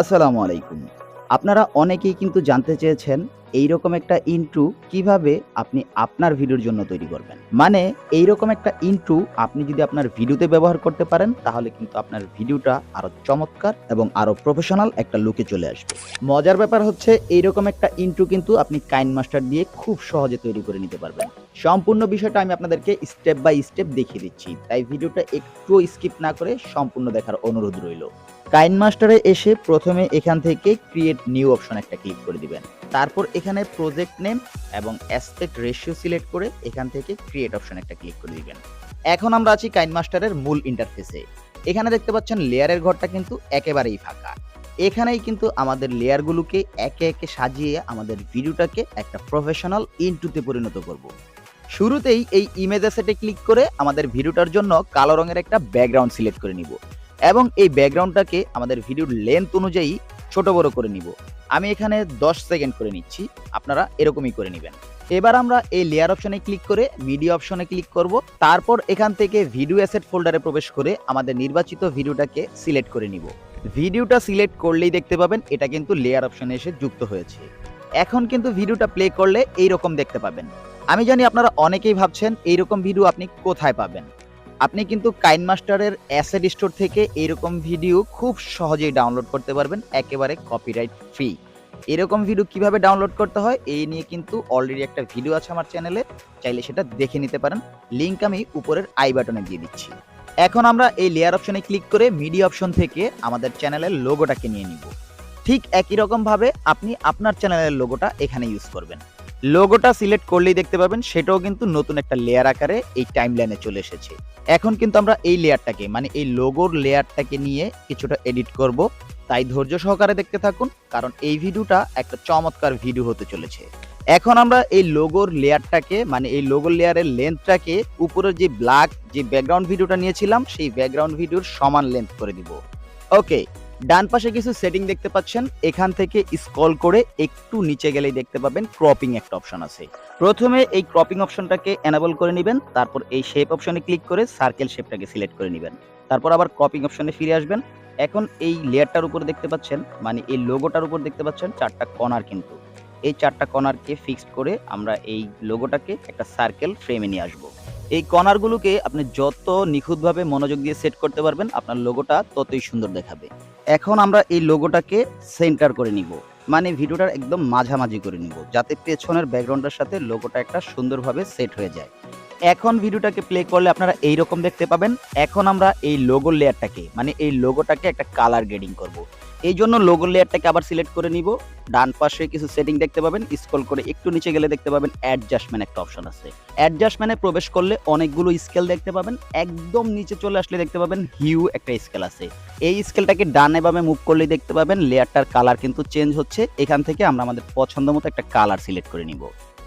আসসালামু আলাইকুম। আপনারা অনেকেই কিন্তু জানতে চেয়েছেন এইরকম একটা ইন্ট্রু কীভাবে আপনি আপনার ভিডিওর জন্য তৈরি করবেন। মানে এইরকম একটা ইন্ট্রু আপনি যদি আপনার ভিডিওতে ব্যবহার করতে পারেন, তাহলে কিন্তু আপনার ভিডিওটা আরও চমৎকার এবং আরও প্রফেশনাল একটা লুকে চলে আসবে। মজার ব্যাপার হচ্ছে, এইরকম একটা ইন্ট্রু কিন্তু আপনি কাইন মাস্টার দিয়ে খুব সহজে তৈরি করে নিতে পারবেন। সম্পূর্ণ বিষয়টা আমি আপনাদেরকে স্টেপ বাই স্টেপ দেখিয়ে দিচ্ছি। তাই ভিডিওটা একটু স্কিপ না করে সম্পূর্ণ দেখার অনুরোধ রইল। কাইন মাস্টারে এসে প্রথমে এখান থেকে ক্রিয়েট নিউ অপশন একটা ক্লিক করে দিবেন। তারপর এখানে প্রজেক্ট নেম এবং অ্যাসপেক্ট রেশিও সিলেক্ট করে এখান থেকে ক্রিয়েট অপশন একটা ক্লিক করে দিবেন। এখন আমরা আছি কাইন মাস্টারের মূল ইন্টারফেসে এখানে দেখতে পাচ্ছেন লেয়ারের ঘরটা কিন্তু একেবারেই ফাঁকা। এখানেই কিন্তু আমাদের লেয়ারগুলোকে একে একে সাজিয়ে আমাদের ভিডিওটাকে একটা প্রফেশনাল ইনটুতে পরিণত করব। শুরুতেই এই ইমেজ অ্যাসেটে ক্লিক করে আমাদের ভিডিওটার জন্য কালো রঙের একটা ব্যাকগ্রাউন্ড সিলেক্ট করে নিব। এবং এই ব্যাকগ্রাউন্ডটাকে আমাদের ভিডিওর লেন্থ অনুযায়ী ছোট বড় করে নিব। আমি এখানে 10 সেকেন্ড করে নিচ্ছি, আপনারা এরকমই করে নেবেন। এবার আমরা এই লেয়ার অপশনে ক্লিক করে মিডিয়া অপশনে ক্লিক করব। তারপর এখান থেকে ভিডিও অ্যাসেট ফোল্ডারে প্রবেশ করে আমাদের নির্বাচিত ভিডিওটাকে সিলেক্ট করে নিব। ভিডিওটা সিলেক্ট করলেই দেখতে পাবেন এটা কিন্তু লেয়ার অপশনে এসে যুক্ত হয়েছে। এখন কিন্তু ভিডিওটা প্লে করলে এই রকম দেখতে পাবেন। আমি জানি আপনারা অনেকেই ভাবছেন এইরকম ভিডিও আপনি কোথায় পাবেন। আপনি কিন্তু কাইন মাস্টারের অ্যাসেট স্টোর থেকে এরকম ভিডিও খুব সহজেই ডাউনলোড করতে পারবেন, একেবারে কপিরাইট ফ্রি এরকম ভিডিও কীভাবে ডাউনলোড করতে হয়, এই নিয়ে কিন্তু অলরেডি একটা ভিডিও আছে আমার চ্যানেলে চাইলে সেটা দেখে নিতে পারেন। লিঙ্ক আমি উপরের আই বাটনে দিয়ে দিচ্ছি। এখন আমরা এই লেয়ার অপশনে ক্লিক করে মিডিয়া অপশন থেকে আমাদের চ্যানেলের লোগোটাকে নিয়ে নিব। ঠিক একই রকমভাবে আপনি আপনার চ্যানেলের লোগোটা এখানে ইউজ করবেন। লোগোটা সিলেক্ট করলেই দেখতে পাবেন সেটাও কিন্তু নতুন একটা লেয়ার আকারে এই টাইমলাইনে চলে এসেছে। এখন কিন্তু আমরা এই লেয়ারটাকে মানে এই লোগোর লেয়ারটাকে নিয়ে কিছুটা এডিট করব। তাই ধৈর্য সহকারে দেখতে থাকুন, কারণ এই ভিডিওটা একটা চমৎকার ভিডিও হতে চলেছে। এখন আমরা এই লোগোর লেয়ারটাকে মানে এই লোগোর লেয়ারের লেন্থটাকে উপরের যে ব্ল্যাক যে ব্যাকগ্রাউন্ড ভিডিওটা নিয়েছিলাম, সেই ব্যাকগ্রাউন্ড ভিডিওর সমান লেন্থ করে দিব। ওকে ডান পাশে কিছু সেটিং দেখতে পাচ্ছেন। এখান থেকে স্ক্রল করে একটু নিচে গেলেই দেখতে পাবেন ক্রপিং একটা অপশন আছে। প্রথমে এই ক্রপিং অপশনটাকে এনাবল করে নেবেন, তারপর এই শেপ অপশনে ক্লিক করে সার্কেল শেপটাকে সিলেক্ট করে নেবেন। তারপর আবার ক্রপিং অপশনে ফিরে আসবেন। এখন এই লেয়ারটার উপর দেখতে পাচ্ছেন মানে এই লোগোটার উপর দেখতে পাচ্ছেন চারটা কর্নার কিন্তু। এই চারটা কর্নারকে ফিক্সড করে আমরা এই লোগোটাকে একটা সার্কেল ফ্রেমে নিয়ে আসব। এই কর্নারগুলোকে আপনি যত নিখুঁতভাবে মনোযোগ দিয়ে সেট করতে পারবেন, আপনার লোগোটা ততই সুন্দর দেখাবে। এখন আমরা এই লোগোটাকে সেন্টার করে নিব। মানে ভিডিওটার একদম মাঝামাঝি করে নিব, যাতে পেছনের ব্যাকগ্রাউন্ডের সাথে লোগোটা একটা সুন্দরভাবে সেট হয়ে যায়। এখন ভিডিওটাকে প্লে করলে আপনারা এই রকম দেখতে পাবেন। এখন আমরা এই লোগো লেয়ারটাকে মানে এই লোগোটাকে একটা কালার গ্রেডিং করব। এই জন্য লোগো লেয়ারটাকে আবার সিলেক্ট করে নিব। ডান পাশে কিছু সেটিং দেখতে পাবেন। স্ক্রল করে একটু নিচে গেলে দেখতে পাবেন অ্যাডজাস্টমেন্ট একটা অপশন আছে। অ্যাডজাস্টমেন্টে প্রবেশ করলে অনেকগুলো স্কেল দেখতে পাবেন। একদম নিচে চলে আসলে দেখতে পাবেন হিউ একটা স্কেল আছে। এই স্কেলটাকে ডানে বামে মুভ করলে দেখতে পাবেন লেয়ারটার কালার কিন্তু চেঞ্জ হচ্ছে। এখান থেকে আমরা আমাদের পছন্দ মতো একটা কালার সিলেক্ট করে নিব।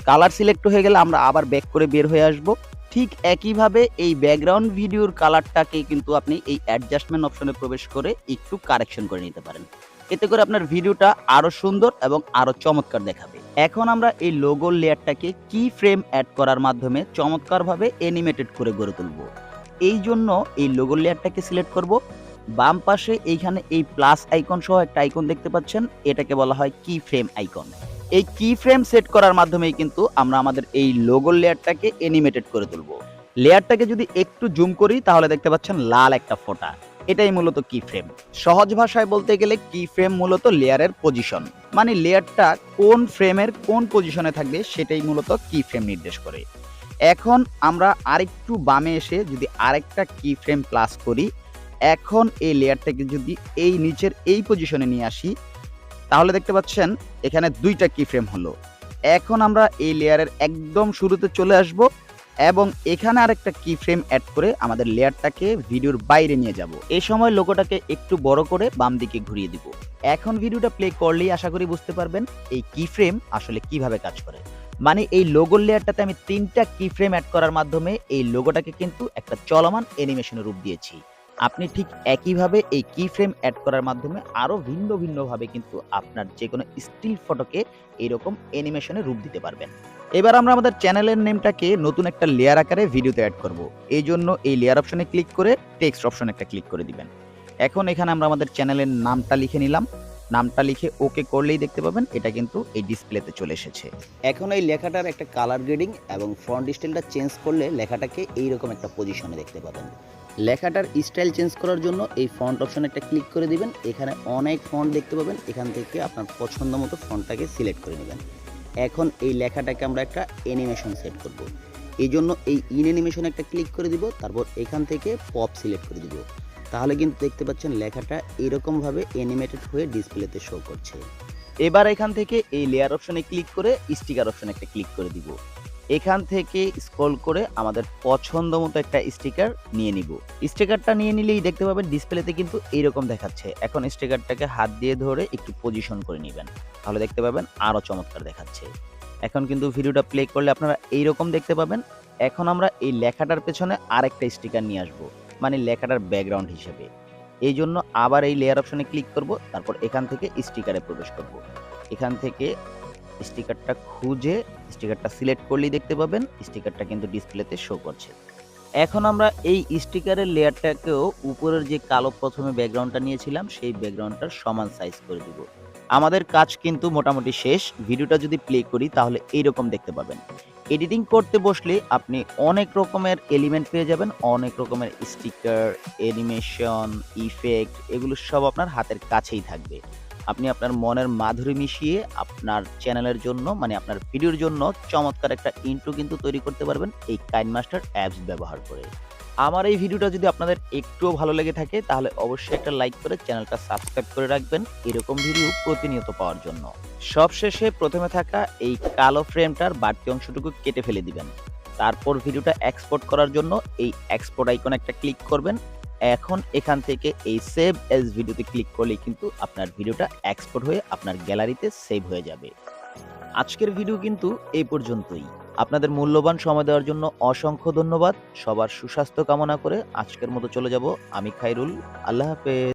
কালার সিলেক্ট হয়ে গেলে আমরা আবার ব্যাক করে বের হয়ে আসব। ঠিক একইভাবে এই ব্যাকগ্রাউন্ড ভিডিওর কালারটাকে কিন্তু আপনি এই অ্যাডজাস্টমেন্ট অপশনে প্রবেশ করে একটু কারেকশন করে নিতে পারেন। এতে করে আপনার ভিডিওটা আরও সুন্দর এবং আরও চমৎকার দেখাবে। এখন আমরা এই লোগো লেয়ারটাকে কি ফ্রেম অ্যাড করার মাধ্যমে চমৎকারভাবে অ্যানিমেটেড করে গড়ে তুলব। এই জন্য এই লোগো লেয়ারটাকে সিলেক্ট করব। বাম পাশে এইখানে এই প্লাস আইকন সহ একটা আইকন দেখতে পাচ্ছেন। এটাকে বলা হয় কি ফ্রেম আইকন এই কি ফ্রেম সেট করার মাধ্যমেই কিন্তু আমরা আমাদের এই লোগোর লেয়ারটাকে অ্যানিমেটেড করে তুলব। লেয়ারটাকে যদি একটু জুম করি, তাহলে দেখতে পাচ্ছেন লাল একটা ফোঁটা। এটাই মূলত কি ফ্রেম সহজ ভাষায় বলতে গেলে কি ফ্রেম মূলত লেয়ারের পজিশন মানে লেয়ারটা কোন ফ্রেমের কোন পজিশনে থাকবে, সেটাই মূলত কি ফ্রেম নির্দেশ করে। এখন আমরা আরেকটু বামে এসে যদি আরেকটা কি ফ্রেম প্লাস করি, এখন এই লেয়ারটাকে যদি এই নিচের এই পজিশনে নিয়ে আসি তাহলে দেখতে পাচ্ছেন, এখানে দুইটা কি ফ্রেম হলো। এখন আমরা এই লেয়ারের একদম শুরুতে চলে আসব এবং এখানে আরেকটা কি ফ্রেম অ্যাড করে আমাদের লেয়ারটাকে ভিডিওর বাইরে নিয়ে যাব। এই সময় লোগোটাকে একটু বড় করে বাম দিকে ঘুরিয়ে দিব। এখন ভিডিওটা প্লে করলেই আশা করি বুঝতে পারবেন এই কি ফ্রেম আসলে কীভাবে কাজ করে। মানে এই লোগোর লেয়ারটাতে আমি তিনটা কি ফ্রেম অ্যাড করার মাধ্যমে এই লোগোটাকে কিন্তু একটা চলমান অ্যানিমেশনের রূপ দিয়েছি। আপনি ঠিক একইভাবে এই কি ফ্রেম অ্যাড করার মাধ্যমে আরও ভিন্ন ভিন্নভাবে কিন্তু আপনার যে কোনো স্টিল ফটোকে এরকম অ্যানিমেশনে রূপ দিতে পারবেন। এবার আমরা আমাদের চ্যানেলের নেমটাকে নতুন একটা লেয়ার আকারে ভিডিওতে অ্যাড করব। এই জন্য এই লেয়ার অপশনে ক্লিক করে টেক্সট অপশনে একটা ক্লিক করে দিবেন। এখন এখানে আমরা আমাদের চ্যানেলের নামটা লিখে নিলাম। নামটা লিখে ওকে করলেই দেখতে পাবেন এটা কিন্তু এই ডিসপ্লেতে চলে এসেছে। এখন এই লেখাটার একটা কালার গ্রেডিং এবং ফ্রন্ট স্টাইলটা চেঞ্জ করলে লেখাটাকে এইরকম একটা পজিশনে দেখতে পাবেন। লেখাটার স্টাইল চেঞ্জ করার জন্য এই ফন্ট অপশনে একটা ক্লিক করে দিবেন। এখানে অনেক ফন্ট দেখতে পাবেন। এখান থেকে আপনার পছন্দ মতো ফন্টটাকে সিলেক্ট করে নেবেন। এখন এই লেখাটাকে আমরা একটা অ্যানিমেশন সেট করব। এই জন্য এই ইন অ্যানিমেশন একটা ক্লিক করে দিব। তারপর এখান থেকে পপ সিলেক্ট করে দিব। তাহলে কিন্তু দেখতে পাচ্ছেন লেখাটা এরকমভাবে অ্যানিমেটেড হয়ে ডিসপ্লেতে শো করছে। এবার এখান থেকে এই লেয়ার অপশনে ক্লিক করে স্টিকার অপশনে একটা ক্লিক করে দিব। এখান থেকে স্ক্রল করে আমাদের পছন্দ মতো একটা স্টিকার নিয়ে নিব। স্টিকারটা নিয়ে নিলেই দেখতে পাবেন ডিসপ্লেতে কিন্তু এইরকম দেখাচ্ছে। এখন স্টিকারটাকে হাত দিয়ে ধরে একটু পজিশন করে নেবেন। তাহলে দেখতে পাবেন আরও চমৎকার দেখাচ্ছে। এখন কিন্তু ভিডিওটা প্লে করলে আপনারা এইরকম দেখতে পাবেন, এখন আমরা এই লেখাটার পেছনে আরেকটা স্টিকার নিয়ে আসব মানে লেখাটার ব্যাকগ্রাউন্ড হিসেবে। এই জন্য আবার এই লেয়ার অপশনে ক্লিক করব, তারপর এখান থেকে স্টিকারে প্রবেশ করব। এখান থেকে স্টিকারটা খুঁজে স্টিকারটা সিলেক্ট করলেই দেখতে পাবেন, স্টিকারটা কিন্তু ডিসপ্লেতে শো করছে। এখন আমরা এই স্টিকারের লেয়ারটাকেও উপরের যে কালো প্রথমে ব্যাকগ্রাউন্ডটা নিয়েছিলাম, সেই ব্যাকগ্রাউন্ডটার সমান সাইজ করে দিব। আমাদের কাজ কিন্তু মোটামুটি শেষ, ভিডিওটা যদি প্লে করি তাহলে এইরকম দেখতে পাবেন। এডিটিং করতে বসলে আপনি অনেক রকমের এলিমেন্ট পেয়ে যাবেন, অনেক রকমের স্টিকার অ্যানিমেশন ইফেক্ট এগুলো সব আপনার হাতের কাছেই থাকবে। আপনি আপনার মনের মাধুরী মিশিয়ে আপনার চ্যানেলের জন্য মানে আপনার ভিডিওর জন্য চমৎকার একটা ইন্ট্রো কিন্তু তৈরি করতে পারবেন এই কাইন মাস্টার অ্যাপস ব্যবহার করে। আমার এই ভিডিওটা যদি আপনাদের একটুও ভালো লেগে থাকে, তাহলে অবশ্যই একটা লাইক করে চ্যানেলটা সাবস্ক্রাইব করে রাখবেন। এরকম ভিডিও প্রতিনিয়ত পাওয়ার জন্য। সবশেষে প্রথমে থাকা এই কালো ফ্রেমটার বাড়তি অংশটুকু কেটে ফেলে দিবেন। তারপর ভিডিওটা এক্সপোর্ট করার জন্য এই এক্সপোর্ট আইকন একটা ক্লিক করবেন। এখন এখান থেকে এই সেভ এস ভিডিওতে ক্লিক করলেই কিন্তু আপনার ভিডিওটা এক্সপোর্ট হয়ে আপনার গ্যালারিতে সেভ হয়ে যাবে। আজকের ভিডিও কিন্তু এই পর্যন্তই। আপনাদের মূল্যবান সময় দেওয়ার জন্য অসংখ্য ধন্যবাদ। সবার সুস্বাস্থ্য কামনা করে আজকের মতো চলে যাব আমি খাইরুল। আল্লাহ হাফেজ।